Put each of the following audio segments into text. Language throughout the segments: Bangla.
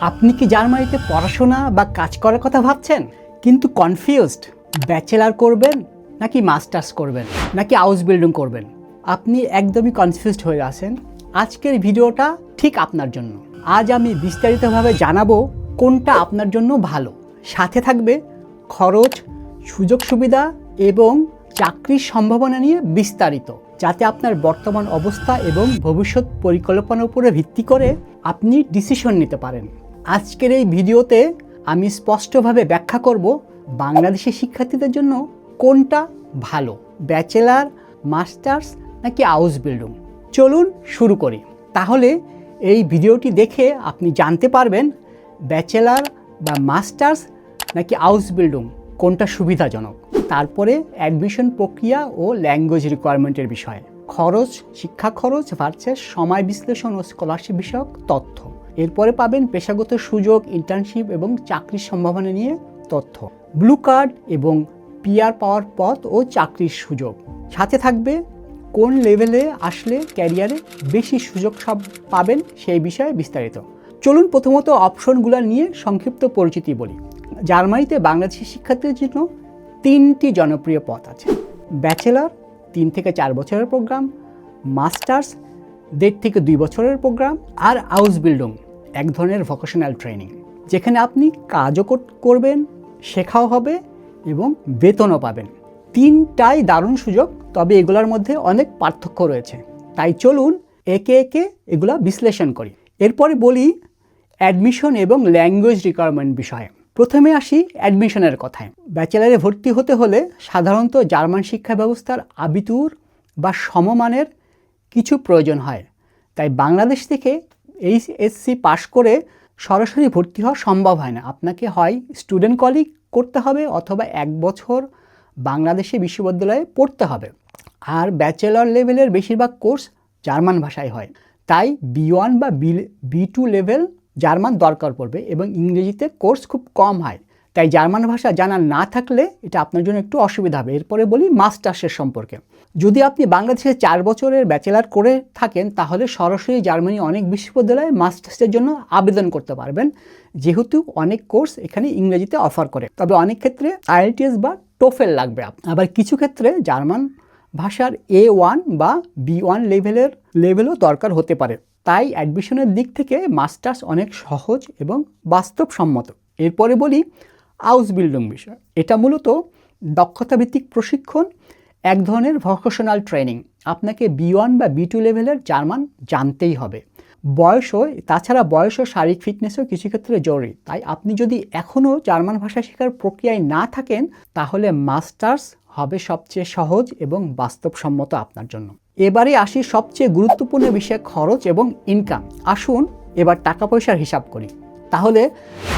আপনি কি জার্মানিতে পড়াশোনা বা কাজ করার কথা ভাবছেন? কিন্তু কনফিউজড ব্যাচেলার করবেন নাকি মাস্টার্স করবেন? নাকি হাউস বিল্ডিং করবেন? আপনি একদমই কনফিউজড হয়ে আছেন। আজকের ভিডিওটা ঠিক আপনার জন্য। আজ আমি বিস্তারিতভাবে জানাব কোনটা আপনার জন্য ভালো। সাথে থাকবে খরচ, সুযোগ সুবিধা এবং চাকরির সম্ভাবনা নিয়ে বিস্তারিত। যাতে আপনার বর্তমান অবস্থা এবং ভবিষ্যৎ পরিকল্পনার উপরে ভিত্তি করে আপনি ডিসিশন নিতে পারেন। আজকের এই ভিডিওতে আমি স্পষ্টভাবে ব্যাখ্যা করব বাংলাদেশের শিক্ষার্থীদের জন্য কোনটা ভালো, ব্যাচেলার, মাস্টার্স নাকি হাউস বিল্ডিং? চলুন শুরু করি। তাহলে এই ভিডিওটি দেখে আপনি জানতে পারবেন ব্যাচেলার বা মাস্টার্স নাকি হাউস বিল্ডিং কোনটা সুবিধাজনক। তারপরে অ্যাডমিশন প্রক্রিয়া ও ল্যাঙ্গুয়েজ রিকোয়ারমেন্টের বিষয়ে, খরচ, শিক্ষা খরচ ভার্সেস সময় বিশ্লেষণ ও স্কলারশিপ বিষয়ক তথ্য। এরপরে পাবেন পেশাগত সুযোগ ইন্টার্নশিপ এবং চাকরির সম্ভাবনা নিয়ে তথ্য। ব্লু কার্ড এবং পিআর পাওয়ার পথ ও চাকরির সুযোগ। সাথে থাকবে, কোন লেভেলে আসলে ক্যারিয়ারে বেশি সুযোগ সব পাবেন সেই বিষয়ে বিস্তারিত। চলুন প্রথমত অপশনগুলো নিয়ে সংক্ষিপ্ত পরিচিতি বলি। জার্মানিতে বাংলাদেশি শিক্ষার্থীদের জন্য তিনটি জনপ্রিয় পথ আছে। ব্যাচেলার তিন থেকে চার বছরের প্রোগ্রাম মাস্টার্স দেড় থেকে দুই বছরের প্রোগ্রাম আর হাউস বিল্ডিং এক ধরনের ভোকেশনাল ট্রেনিং যেখানে আপনি কাজও কর- করবেন, শেখাও হবে এবং বেতনও পাবেন। তিনটাই দারুণ সুযোগ, তবে এগুলোর মধ্যে অনেক পার্থক্য রয়েছে। তাই চলুন একে একে এগুলা বিশ্লেষণ করি। এরপরে বলি অ্যাডমিশন এবং ল্যাঙ্গুয়েজ রিকোয়ারমেন্ট বিষয়ে। প্রথমে আসি অ্যাডমিশনের কথায়। ব্যাচেলারে ভর্তি হতে হলে সাধারণত জার্মান শিক্ষা ব্যবস্থার আবিতুর বা সমমানের কিছু প্রয়োজন হয়। তাই বাংলাদেশ থেকে এইচএসসি পাশ করে সরাসরি ভর্তি হওয়া সম্ভব হয় না। আপনাকে হয় স্টুডেন্ট কলিগ করতে হবে অথবা এক বছর বাংলাদেশে বিশ্ববিদ্যালয়ে পড়তে হবে। আর ব্যাচেলর লেভেলের বেশিরভাগ কোর্স জার্মান ভাষায় হয়। তাই বি ওয়ান বা B B two level German দরকার পড়বে এবং ইংরেজিতে কোর্স খুব কম হয়। তাই জার্মান ভাষা জানা না থাকলে এটা আপনার জন্য একটু অসুবিধা হবে। এরপরে বলি মাস্টার্সের সম্পর্কে। যদি আপনি বাংলাদেশে চার বছরের ব্যাচেলার করে থাকেন, তাহলে সরাসরি জার্মানি অনেক বিশ্ববিদ্যালয়ে মাস্টার্সের জন্য আবেদন করতে পারবেন। যেহেতু অনেক কোর্স এখানে ইংরেজিতে অফার করে। তবে অনেক ক্ষেত্রে আইএলটিএস বা টোফেল লাগবে। আবার কিছু ক্ষেত্রে জার্মান ভাষার এ ওয়ান বা বি ওয়ান লেভেলের লেভেলও দরকার হতে পারে। তাই অ্যাডমিশনের দিক থেকে মাস্টার্স অনেক সহজ এবং বাস্তবসম্মত। এরপরে বলি হাউস বিল্ডিং বিষয়। এটা মূলত দক্ষতাভিত্তিক প্রশিক্ষণ, এক ধরনের ভোকেশনাল ট্রেনিং আপনাকে বি ওয়ান বা বি টু লেভেলের জার্মান জানতেই হবে। বয়সও তাছাড়া বয়স ও শারীরিক ফিটনেসও কিছু ক্ষেত্রে জরুরি। তাই আপনি যদি এখনও জার্মান ভাষা শেখার প্রক্রিয়ায় না থাকেন, তাহলে মাস্টার্স হবে সবচেয়ে সহজ এবং বাস্তবসম্মত আপনার জন্য। এবারে আসি সবচেয়ে গুরুত্বপূর্ণ বিষয় খরচ এবং ইনকাম আসুন, এবার টাকা পয়সার হিসাব করি। তাহলে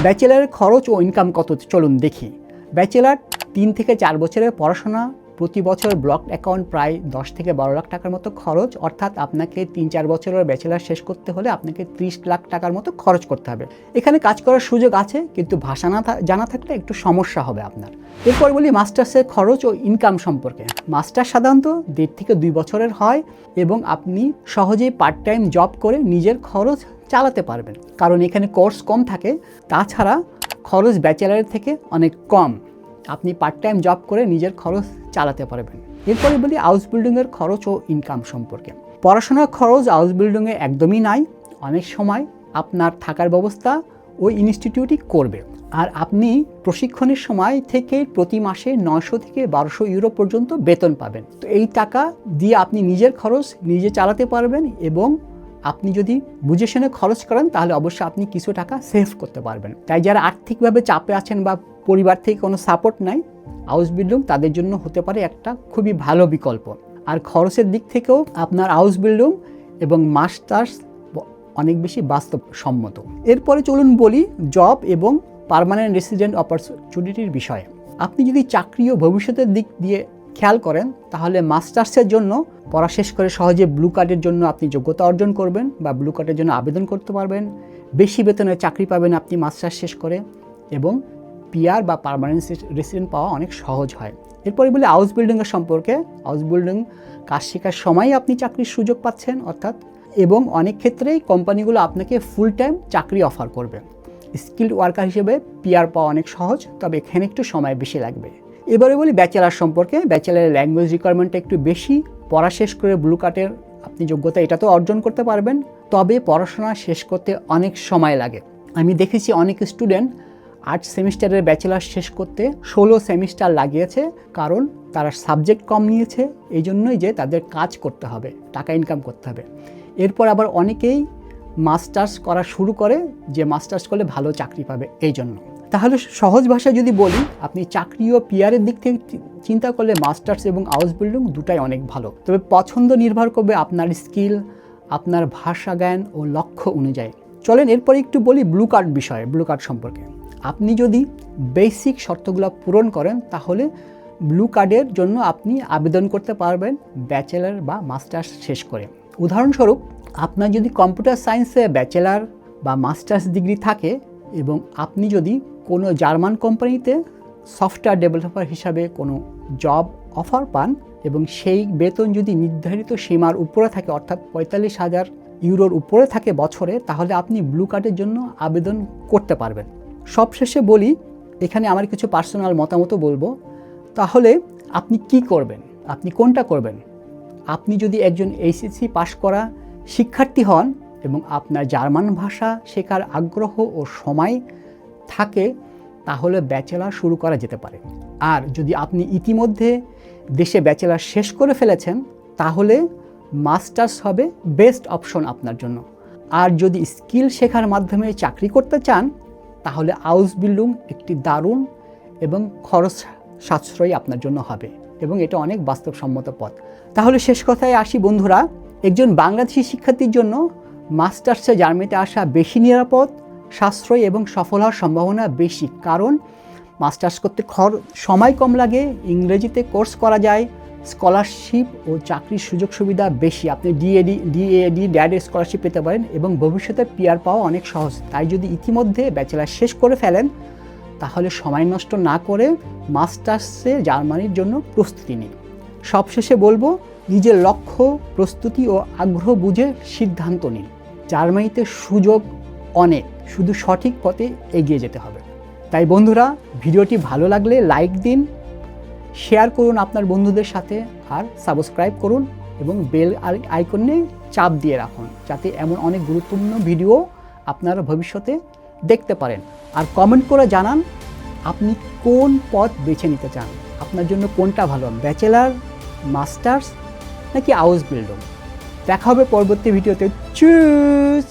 ব্যাচেলারের খরচ ও ইনকাম কত চলুন দেখি। ব্যাচেলার তিন থেকে চার বছরের পড়াশোনা প্রতি বছর ব্লক অ্যাকাউন্ট প্রায় দশ থেকে বারো লাখ টাকার মতো খরচ, অর্থাৎ আপনাকে তিন চার বছরের ব্যাচেলার শেষ করতে হলে আপনাকে ত্রিশ লাখ টাকার মতো খরচ করতে হবে। এখানে কাজ করার সুযোগ আছে, কিন্তু ভাষা না জানা থাকলে একটু সমস্যা হবে আপনার। এরপর বলি মাস্টার্সের খরচ ও ইনকাম সম্পর্কে। মাস্টার সাধারণত দেড় থেকে দুই বছরের হয় এবং আপনি সহজেই পার্ট টাইম জব করে নিজের খরচ চালাতে পারবেন। কারণ এখানে কোর্স কম থাকে, তাছাড়া খরচ ব্যাচেলারের থেকে অনেক কম। আপনি পার্ট টাইম জব করে নিজের খরচ চালাতে পারবেন। এরপরে বলি হাউস বিল্ডিংয়ের খরচ ও ইনকাম সম্পর্কে। পড়াশোনার খরচ হাউস বিল্ডিংয়ে একদমই নাই। অনেক সময় আপনার থাকার ব্যবস্থা ওই ইনস্টিটিউটই করবে। আর আপনি প্রশিক্ষণের সময় থেকে প্রতি মাসে নয়শো থেকে বারোশো ইউরো পর্যন্ত বেতন পাবেন। তো এই টাকা দিয়ে আপনি নিজের খরচ নিজে চালাতে পারবেন এবং আপনি যদি বুঝে শুনে খরচ করেন, তাহলে অবশ্যই আপনি কিছু টাকা সেভ করতে পারবেন। তাই যারা আর্থিকভাবে চাপে আছেন বা পরিবার থেকে কোনো সাপোর্ট নাই হাউস বিল্ডিং তাদের জন্য হতে পারে একটা খুবই ভালো বিকল্প। আর খরচের দিক থেকেও আপনার হাউস বিল্ডিং এবং মাস্টার্স অনেক বেশি বাস্তবসম্মত। এরপরে চলুন বলি জব এবং পার্মানেন্ট রেসিডেন্ট অপরচুনিটির বিষয়ে। আপনি যদি চাকরি ও ভবিষ্যতের দিক দিয়ে খেয়াল করেন, তাহলে মাস্টার্সের জন্য পড়া শেষ করে সহজে ব্লু কার্ডের জন্য আপনি যোগ্যতা অর্জন করবেন বা ব্লু কার্ডের জন্য আবেদন করতে পারবেন। বেশি বেতনে চাকরি পাবেন আপনি মাস্টার্স শেষ করে এবং পিআর বা পার্মানেন্ট রেসিডেন্ট পাওয়া অনেক সহজ হয়। এরপরে বলি হাউস বিল্ডিংয়ের সম্পর্কে। হাউস বিল্ডিং কাজ শেখার সময়ই আপনি চাকরির সুযোগ পাচ্ছেন, অর্থাৎ এবং অনেক ক্ষেত্রেই কোম্পানিগুলো আপনাকে ফুল টাইম চাকরি অফার করবে। স্কিল্ড ওয়ার্কার হিসেবে পিয়ার পাওয়া অনেক সহজ, তবে এখানে একটু সময় বেশি লাগবে। এবারে বলি ব্যাচেলার সম্পর্কে। ব্যাচেলারের ল্যাঙ্গুয়েজ রিকোয়ারমেন্টটা একটু বেশি। পড়া শেষ করে ব্লু কার্ডের আপনি যোগ্যতা এটা তো অর্জন করতে পারবেন। তবে পড়াশোনা শেষ করতে অনেক সময় লাগে। আমি দেখেছি অনেক স্টুডেন্ট আট সেমিস্টারের ব্যাচেলার শেষ করতে ষোলো সেমিস্টার লাগিয়েছে, কারণ তারা সাবজেক্ট কম নিয়েছে, এই জন্যই যে তাদের কাজ করতে হবে, টাকা ইনকাম করতে হবে। এরপর আবার অনেকেই মাস্টার্স করা শুরু করে, যে মাস্টার্স করলে ভালো চাকরি পাবে, এই জন্য। তাহলে সহজ ভাষায় যদি বলি, আপনি চাকরি ও পিয়ারের দিক থেকে চিন্তা করলে মাস্টার্স এবং হাউস বিল্ডিং দুটাই অনেক ভালো। তবে পছন্দ নির্ভর করবে আপনার স্কিল, আপনার ভাষা জ্ঞান ও লক্ষ্য অনুযায়ী। চলেন এরপর একটু বলি ব্লু কার্ড বিষয়ে, ব্লু কার্ড সম্পর্কে। আপনি যদি বেসিক শর্তগুলো পূরণ করেন, তাহলে ব্লু কার্ডের জন্য আপনি আবেদন করতে পারবেন ব্যাচেলার বা মাস্টার্স শেষ করে। উদাহরণস্বরূপ, আপনার যদি কম্পিউটার সায়েন্সে ব্যাচেলার বা মাস্টার্স ডিগ্রি থাকে এবং আপনি যদি কোনো জার্মান কোম্পানিতে সফটওয়্যার ডেভেলপার হিসাবে কোনো জব অফার পান এবং সেই বেতন যদি নির্ধারিত সীমার উপরে থাকে, অর্থাৎ পঁয়তাল্লিশ হাজার ইউরোর উপরে থাকে বছরে, তাহলে আপনি ব্লু কার্ডের জন্য আবেদন করতে পারবেন। সবশেষে বলি, এখানে আমার কিছু পার্সোনাল মতামত বলব। তাহলে আপনি কি করবেন? আপনি কোনটা করবেন? আপনি যদি একজন এইচএসসি পাশ করা শিক্ষার্থী হন এবং আপনার জার্মান ভাষা শেখার আগ্রহ ও সময় থাকে, তাহলে ব্যাচেলার শুরু করা যেতে পারে। আর যদি আপনি ইতিমধ্যে দেশে ব্যাচেলার শেষ করে ফেলেছেন, তাহলে মাস্টার্স হবে বেস্ট অপশন আপনার জন্য। আর যদি স্কিল শেখার মাধ্যমে চাকরি করতে চান তাহলে আউস বিল্ডিং একটি দারুণ এবং খরচ সাশ্রয়ী আপনার জন্য হবে এবং এটা অনেক বাস্তবসম্মত পথ। তাহলে শেষ কথায় আসি বন্ধুরা, একজন বাংলাদেশি শিক্ষার্থীর জন্য মাস্টার্সে জার্মানিতে আসা বেশি নিরাপদ, সাশ্রয়ী এবং সফল হওয়ার সম্ভাবনা বেশি। কারণ মাস্টার্স করতে খর, সময় কম লাগে, ইংরেজিতে কোর্স করা যায় স্কলারশিপ ও চাকরির সুযোগ সুবিধা বেশি। আপনি ডিএডি ডিএডি ড্যাড স্কলারশিপ পেতে পারেন এবং ভবিষ্যতে পিআর পাওয়া অনেক সহজ। তাই যদি ইতিমধ্যে ব্যাচেলার শেষ করে ফেলেন, তাহলে সময় নষ্ট না করে মাস্টার্সে জার্মানির জন্য প্রস্তুতি নিন। সবশেষে বলব, নিজের লক্ষ্য, প্রস্তুতি ও আগ্রহ বুঝে সিদ্ধান্ত নিন। জার্মানিতে সুযোগ অনেক, শুধু সঠিক পথে এগিয়ে যেতে হবে। তাই বন্ধুরা, ভিডিওটি ভালো লাগলে লাইক দিন শেয়ার করুন আপনার বন্ধুদের সাথে আর সাবস্ক্রাইব করুন এবং বেল আইকনে চাপ দিয়ে রাখুন, যাতে এমন অনেক গুরুত্বপূর্ণ ভিডিও আপনারা ভবিষ্যতে দেখতে পারেন। আর কমেন্ট করে জানান আপনি কোন পথ বেছে নিতে চান। আপনার জন্য কোনটা ভালো ব্যাচেলার মাস্টার্স নাকি হাউস বিল্ডিং দেখা হবে পরবর্তী ভিডিওতে। চুজ